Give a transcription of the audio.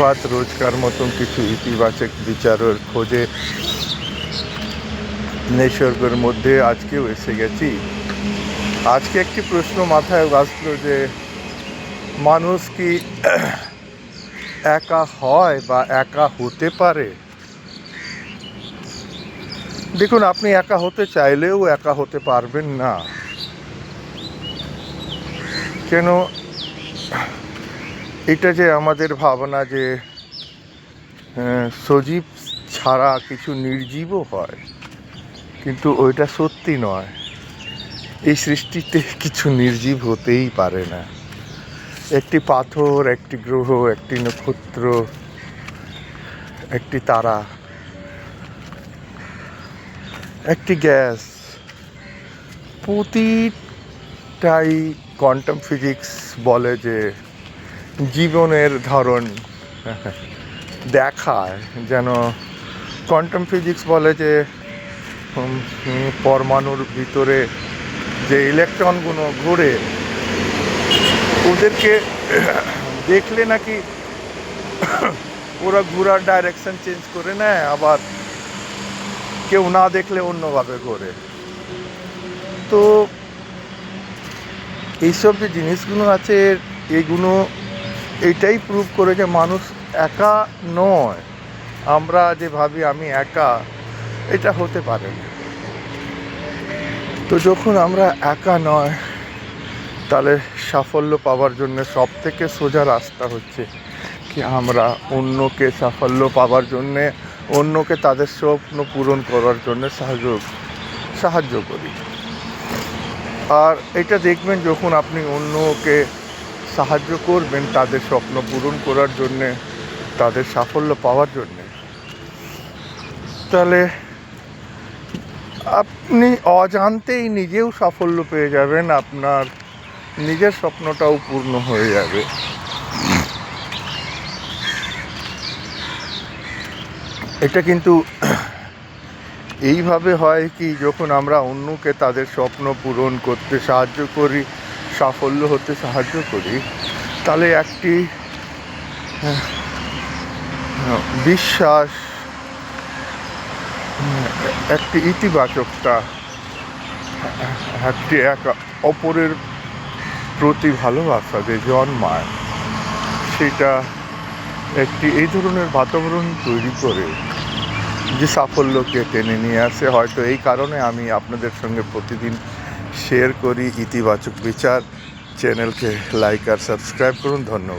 সুপ্রভাত রোজকার মতন কিছু ইতিবাচক বিচারের খোঁজে নিসর্গের মধ্যে আজকেও এসে গেছি। আজকে একটি প্রশ্ন মাথায় আসলো যে, মানুষ কি একা হয় বা একা হতে পারে? দেখুন, আপনি একা হতে চাইলেও একা হতে পারবেন না। কেন এটা যে আমাদের ভাবনা যে সজীব ছাড়া কিছু নির্জীবও হয়, কিন্তু ওইটা সত্যি নয়। এই সৃষ্টিতে কিছু নির্জীব হতেই পারে না। একটি পাথর, একটি গ্রহ, একটি নক্ষত্র, একটি তারা, একটি গ্যাস, প্রতিটাই কোয়ান্টাম ফিজিক্স বলে যে জীবনের ধরন দেখায়, যেন কোয়ান্টাম ফিজিক্স বলে যে পরমাণুর ভিতরে যে ইলেকট্রনগুলো ঘুরে, ওদেরকে দেখলে নাকি ওরা ঘোরার ডাইরেকশন চেঞ্জ করে নেয়, আবার কেউ না দেখলে অন্যভাবে ঘোরে। তো, এইসব যে জিনিসগুলো আছে, এগুলো এটাই প্রুভ করে যে মানুষ একা নয়। আমরা যে ভাবি আমি একা, এটা হতে পারে তো যখন আমরা একা নয়, তাহলে সাফল্য পাওয়ার জন্য সব থেকে সোজা রাস্তা হচ্ছে কি আমরা অন্যকে সাফল্য পাওয়ার জন্যে, অন্যকে তাদের স্বপ্ন পূরণ করার জন্য সাহায্য সাহায্য করি। আর এটা দেখবেন যখন আপনি অন্যকে সাহায্য করবেন তাদের স্বপ্ন পূরণ করার জন্যে, তাদের সাফল্য পাওয়ার জন্যে। তাহলে, আপনি অজান্তেই নিজেও সাফল্য পেয়ে যাবেন, আপনার নিজের স্বপ্নটাও পূর্ণ হয়ে যাবে। এটা কিন্তু এইভাবে হয় কি, যখন আমরা অন্যকে তাদের স্বপ্ন পূরণ করতে সাহায্য করি সাফল্য হতে সাহায্য করি, তাহলে একটি বিশ্বাস একটি ইতিবাচকতা একটি এক অপরের প্রতি ভালোবাসা যে জন্মায়, সেটা একটি এই ধরনের বাতাবরণ তৈরি করে যে সাফল্যকে টেনে নিয়ে আসে। হয়তো এই কারণে আমি আপনাদের সঙ্গে প্রতিদিন শেয়ার করি ইতিবাচক বিচার চ্যানেলকে লাইক আর সাবস্ক্রাইব করুন ধন্যবাদ।